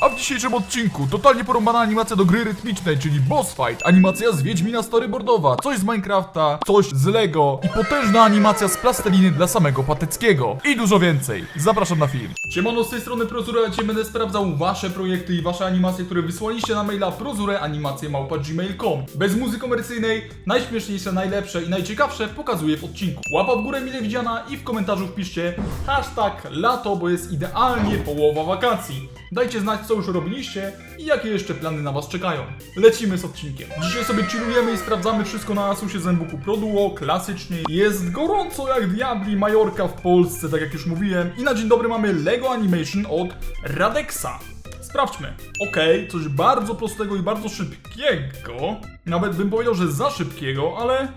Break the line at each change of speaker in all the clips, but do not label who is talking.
A w dzisiejszym odcinku totalnie porąbana animacja do gry rytmicznej, czyli Boss Fight, animacja z Wiedźmina storyboardowa, coś z Minecrafta, coś z Lego i potężna animacja z plasteliny dla samego Pateckiego. I dużo więcej. Zapraszam na film. Siemano, z tej strony Prozura, dzisiaj będę sprawdzał wasze projekty i wasze animacje, które wysłaliście na maila prozureanimacje.gmail.com Bez muzyki komercyjnej, najśmieszniejsze, najlepsze i najciekawsze pokazuję w odcinku. Łapa w górę mile widziana i w komentarzu wpiszcie hashtag lato, bo jest idealnie połowa wakacji. Dajcie znać, co już robiliście i jakie jeszcze plany na was czekają. Lecimy z odcinkiem. Dzisiaj sobie chillujemy i sprawdzamy wszystko na Asusie Zenboku Pro Duo, klasycznie. Jest gorąco jak diabli Majorka w Polsce, tak jak już mówiłem. I na dzień dobry mamy Lego Animation od Radexa. Sprawdźmy. Okej, coś bardzo prostego i bardzo szybkiego. Nawet bym powiedział, że za szybkiego, ale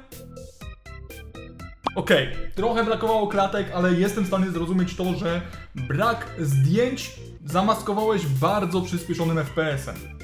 Okej, trochę brakowało klatek, ale jestem w stanie zrozumieć to, że brak zdjęć zamaskowałeś bardzo przyspieszonym FPS-em.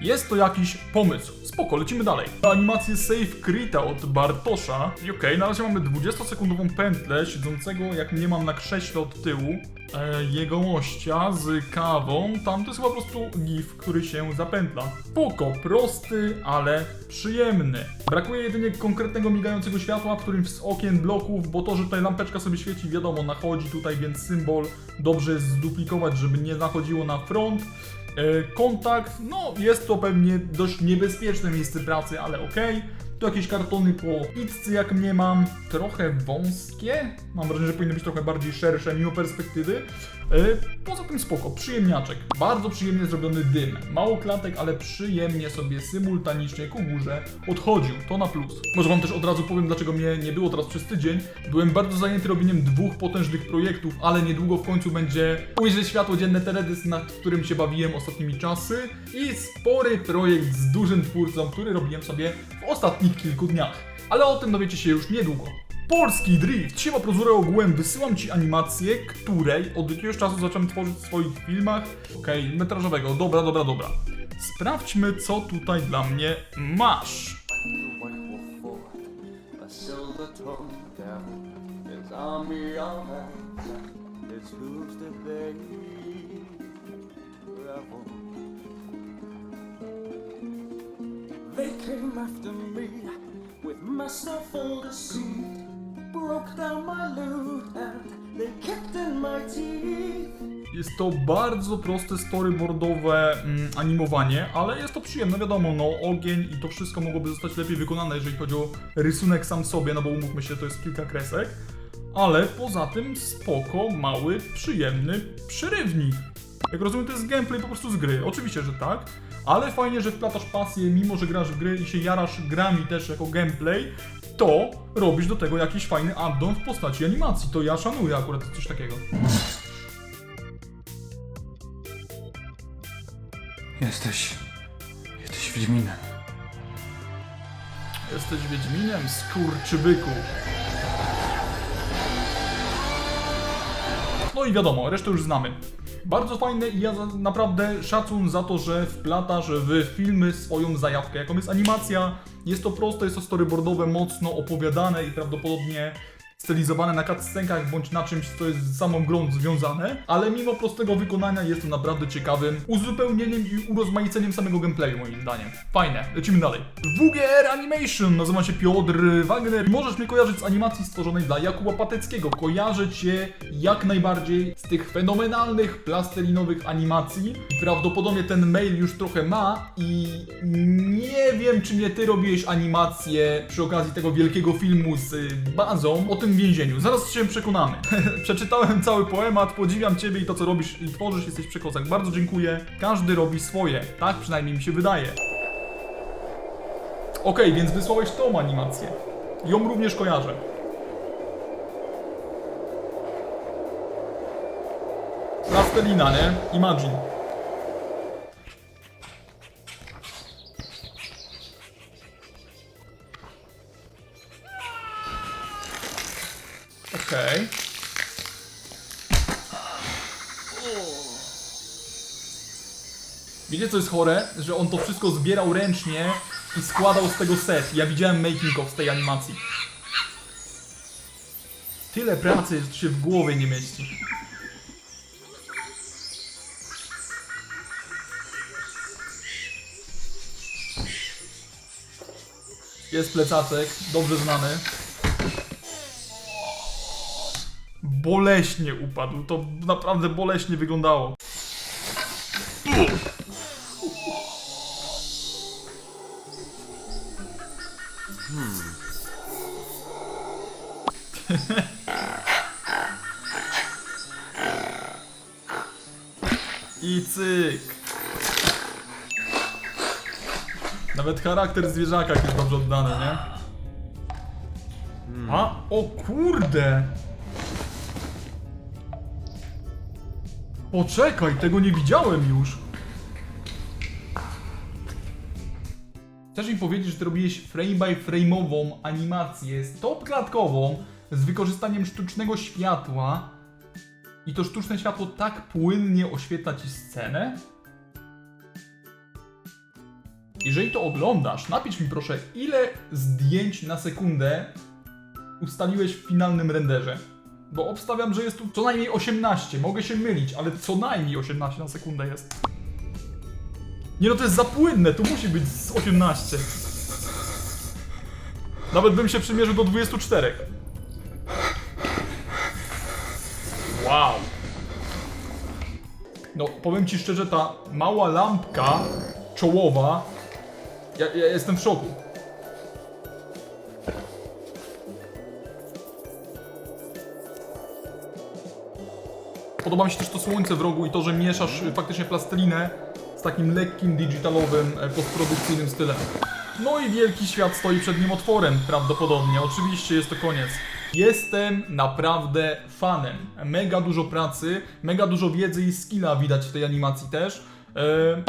Jest to jakiś pomysł. Spoko, lecimy dalej. Animację Save Krita od Bartosza. I okej, na razie mamy 20-sekundową pętlę siedzącego, jak nie mam na krześle od tyłu, e, jegomościa z kawą. Tam to jest chyba po prostu gif, który się zapętla. Spoko, prosty, ale przyjemny. Brakuje jedynie konkretnego migającego światła, którym z okien bloków, bo to, że tutaj lampeczka sobie świeci, wiadomo, nachodzi tutaj, więc symbol dobrze jest zduplikować, żeby nie nachodziło na front. E, Kontakt, no jest to pewnie dość niebezpieczne miejsce pracy, ale okej. Jakieś kartony po pizzce jak mnie mam, trochę wąskie. Mam wrażenie, że powinny być trochę bardziej szersze mimo perspektywy. E, Poza tym spoko, przyjemniaczek. Bardzo przyjemnie zrobiony dym. Mało klatek, ale przyjemnie sobie symultanicznie ku górze odchodził. To na plus. Może wam też od razu powiem, dlaczego mnie nie było teraz przez tydzień. Byłem bardzo zajęty robieniem dwóch potężnych projektów, ale niedługo w końcu będzie ujrzeć światło dzienne teledysk, nad którym się bawiłem ostatnimi czasy i spory projekt z dużym twórcą, który robiłem sobie w ostatnich kilku dniach. Ale o tym dowiecie się już niedługo. Polski Drift. Siema Prozurę ogółem wysyłam Ci animację, której od jakiegoś czasu zacząłem tworzyć w swoich filmach. Okej, metrażowego. Dobra, dobra, dobra. Sprawdźmy, co tutaj dla mnie masz.
the white wolf for broke down my loot and they kept in my teeth.
Jest to bardzo proste storyboardowe mm, animowanie, ale jest to przyjemne, wiadomo, no ogień i to wszystko mogłoby zostać lepiej wykonane, jeżeli chodzi o rysunek sam sobie, no bo umówmy się, to jest kilka kresek. Ale poza tym spoko, mały, przyjemny przerywnik. Jak rozumiem, to jest gameplay po prostu z gry. Oczywiście, że tak, ale fajnie, że wplatasz pasję, mimo że grasz w gry i się jarasz grami też jako gameplay, to robisz do tego jakiś fajny addon w postaci animacji. To ja szanuję akurat coś takiego.
Jesteś. Jesteś Wiedźminem.
Jesteś Wiedźminem, skurczybyku. No i wiadomo, resztę już znamy. Bardzo fajne i ja naprawdę szacun za to, że wplatasz w filmy swoją zajawkę, jaką jest animacja. Jest to proste, jest to storyboardowe, mocno opowiadane i prawdopodobnie stylizowane na cutscenkach bądź na czymś, co jest z samą grą związane, ale mimo prostego wykonania jest to naprawdę ciekawym uzupełnieniem i urozmaiceniem samego gameplayu moim zdaniem. Fajne, lecimy dalej. WGR Animation, nazywam się Piotr Wagner. Możesz mnie kojarzyć z animacji stworzonej dla Jakuba Pateckiego. Kojarzę Cię jak najbardziej z tych fenomenalnych plastelinowych animacji. I prawdopodobnie ten mail już trochę ma i nie wiem, czy nie Ty robiłeś animację przy okazji tego wielkiego filmu z bazą o tym więzieniu. Zaraz się przekonamy. Przeczytałem cały poemat, podziwiam Ciebie i to, co robisz i tworzysz, jesteś przekozak. Bardzo dziękuję. Każdy robi swoje. Tak przynajmniej mi się wydaje. Okej, więc wysłałeś tą animację. Ją również kojarzę. Plastelina, nie? Imagine. Okej. Wiecie co jest chore? Że on to wszystko zbierał ręcznie i składał z tego set. Ja widziałem making of z tej animacji. Tyle pracy że się w głowie nie mieści. Jest plecaczek, dobrze znany. Boleśnie upadł, to naprawdę boleśnie wyglądało. I cyk. Nawet charakter zwierzaka jest dobrze oddany, nie? A, o kurde! Poczekaj, tego nie widziałem już. Chcesz mi powiedzieć, że ty robiłeś frame by frame'ową animację stop-klatkową z wykorzystaniem sztucznego światła i to sztuczne światło tak płynnie oświetla ci scenę? Jeżeli to oglądasz, napisz mi proszę, ile zdjęć na sekundę ustaliłeś w finalnym renderze. Bo obstawiam, że jest tu co najmniej 18. Mogę się mylić, ale co najmniej 18 na sekundę jest. Nie no, to jest za płynne, tu musi być z 18. Nawet bym się przymierzył do 24. Wow. No, powiem ci szczerze, ta mała lampka czołowa, ja, ja jestem w szoku. Podoba mi się też to słońce w rogu i to, że mieszasz y, faktycznie plastelinę z takim lekkim, digitalowym, e, postprodukcyjnym stylem. No i wielki świat stoi przed nim otworem, prawdopodobnie. Oczywiście jest to koniec. Jestem naprawdę fanem. Mega dużo pracy, mega dużo wiedzy i skilla widać w tej animacji też. E,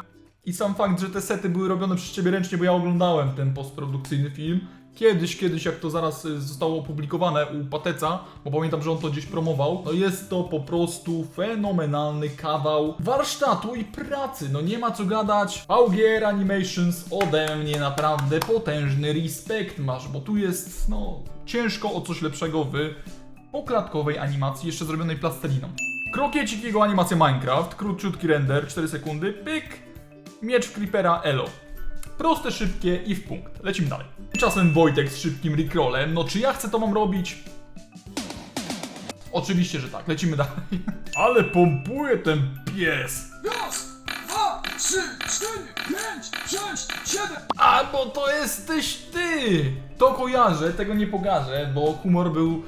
I sam fakt, że te sety były robione przez ciebie ręcznie, bo ja oglądałem ten postprodukcyjny film. Kiedyś, kiedyś, jak to zaraz y, zostało opublikowane u Pateca, bo pamiętam, że on to gdzieś promował, no jest to po prostu fenomenalny kawał warsztatu i pracy. No nie ma co gadać. VGR Animations ode mnie naprawdę potężny respekt masz, bo tu jest, no, ciężko o coś lepszego w poklatkowej animacji, jeszcze zrobionej plasteliną. Krokiecik jego animacja Minecraft, króciutki render, 4 sekundy, pyk, miecz Creepera Elo. Proste, szybkie i w punkt. Lecimy dalej. Tymczasem Wojtek z szybkim recrollem. No czy ja chcę to mam robić? Oczywiście, że tak. Lecimy dalej. Ale pompuje ten pies.
Raz, dwa, trzy, cztery, pięć, sześć, siedem.
A, bo to jesteś ty! To kojarzę, tego nie pokażę, bo humor był...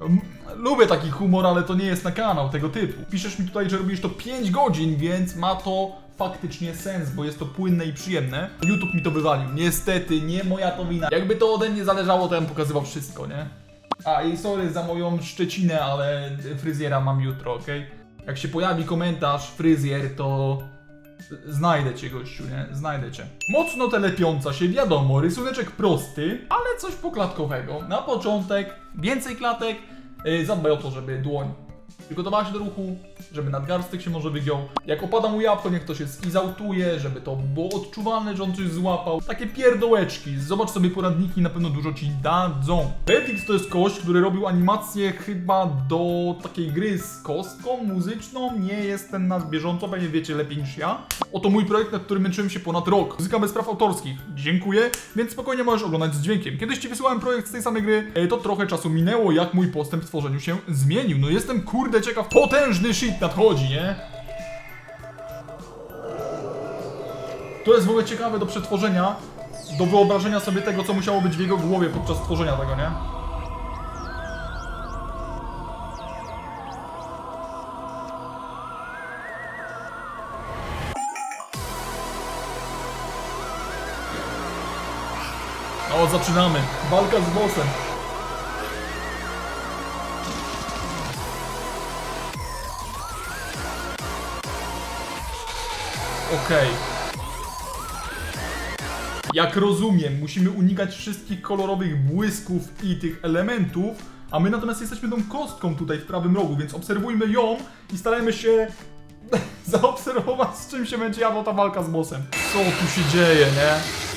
Mm, Lubię taki humor, ale to nie jest na kanał tego typu. Piszesz mi tutaj, że robisz to 5 godzin, więc ma to faktycznie sens, bo jest to płynne i przyjemne. YouTube mi to wywalił. Niestety, nie moja to wina. Jakby to ode mnie zależało, to ja bym pokazywał wszystko, nie? A i sorry za moją szczecinę, ale fryzjera mam jutro, okej? Jak się pojawi komentarz fryzjer, to Znajdę cię, gościu, nie? Znajdę cię. Mocno telepiąca się, wiadomo, rysuneczek prosty, ale coś poklatkowego. Na początek, więcej klatek, yy, zadbaj o to, żeby dłoń przygotowała się do ruchu, żeby nadgarstek się może wygiął. Jak opada mu jabłko, niech to się skizautuje, żeby to było odczuwalne, że on coś złapał. Takie pierdołeczki. Zobacz sobie poradniki, na pewno dużo ci dadzą. Betix to jest kość, który robił animację chyba do takiej gry z kostką muzyczną. Nie jestem na bieżąco, pewnie wiecie lepiej niż ja. Oto mój projekt, nad którym męczyłem się ponad rok. Muzyka bez praw autorskich. Dziękuję, więc spokojnie możesz oglądać z dźwiękiem. Kiedyś ci wysyłałem projekt z tej samej gry, e, to trochę czasu minęło, jak mój postęp w tworzeniu się zmienił. No jestem kurde ciekaw, potężny shit nadchodzi, nie? To jest w ogóle ciekawe do przetworzenia, do wyobrażenia sobie tego, co musiało być w jego głowie podczas tworzenia tego, nie? O, zaczynamy. Walka z bossem. Okej. Jak rozumiem, musimy unikać wszystkich kolorowych błysków i tych elementów, a my natomiast jesteśmy tą kostką tutaj w prawym rogu, więc obserwujmy ją i starajmy się zaobserwować, z czym się będzie jadła ta walka z bossem. Co tu się dzieje, nie?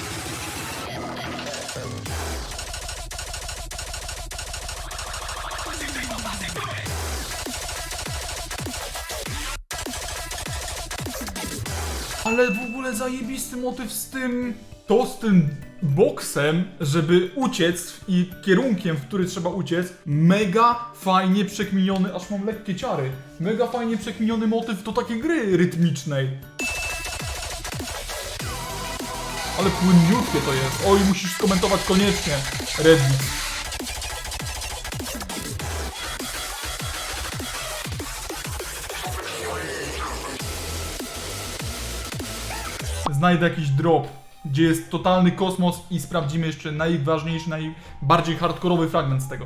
Ale w ogóle zajebisty motyw z tym... To z tym boksem, żeby uciec i kierunkiem, w który trzeba uciec. Mega fajnie przekminiony, aż mam lekkie ciary. Mega fajnie przekminiony motyw do takiej gry rytmicznej. Ale płynniutkie to jest. Oj, musisz skomentować koniecznie, Redmi. Znajdę jakiś drop, gdzie jest totalny kosmos i sprawdzimy jeszcze najważniejszy, najbardziej hardkorowy fragment z tego.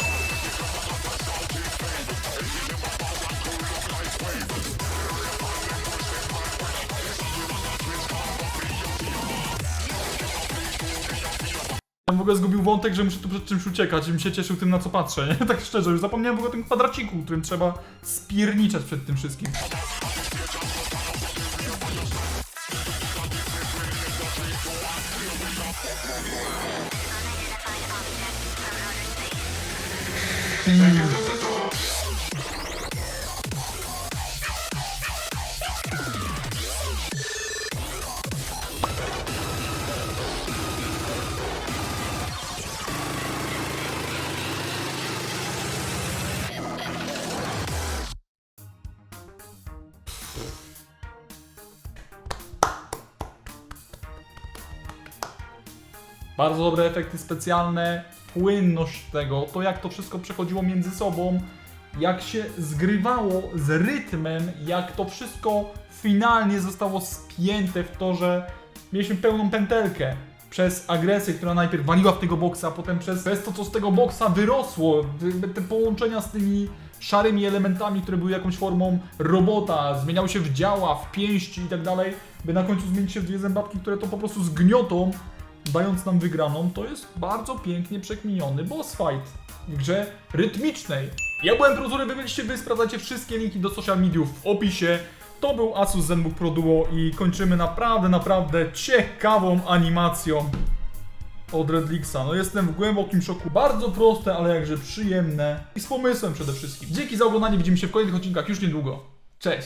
Ja w ogóle zgubił wątek, że muszę tu przed czymś uciekać i bym się cieszył tym, na co patrzę, nie? Tak szczerze, już zapomniałem w ogóle o tym kwadraciku, którym trzeba spierniczać przed tym wszystkim. Bardzo dobre efekty specjalne, płynność tego, to jak to wszystko przechodziło między sobą, jak się zgrywało z rytmem, jak to wszystko finalnie zostało spięte w to, że mieliśmy pełną pętelkę przez agresję, która najpierw waliła w tego boksa, a potem przez, przez to, co z tego boksa wyrosło, te połączenia z tymi szarymi elementami, które były jakąś formą robota, zmieniały się w działa, w pięści i tak dalej, by na końcu zmienić się w dwie zębatki, które to po prostu zgniotą dając nam wygraną, to jest bardzo pięknie przekminiony boss fight w grze rytmicznej. Ja byłem Prozury, wy byliście, wy sprawdzacie wszystkie linki do social mediów w opisie. To był Asus ZenBook Pro Duo i kończymy naprawdę, naprawdę ciekawą animacją od Redlixa. No jestem w głębokim szoku. Bardzo proste, ale jakże przyjemne i z pomysłem przede wszystkim. Dzięki za oglądanie, widzimy się w kolejnych odcinkach już niedługo.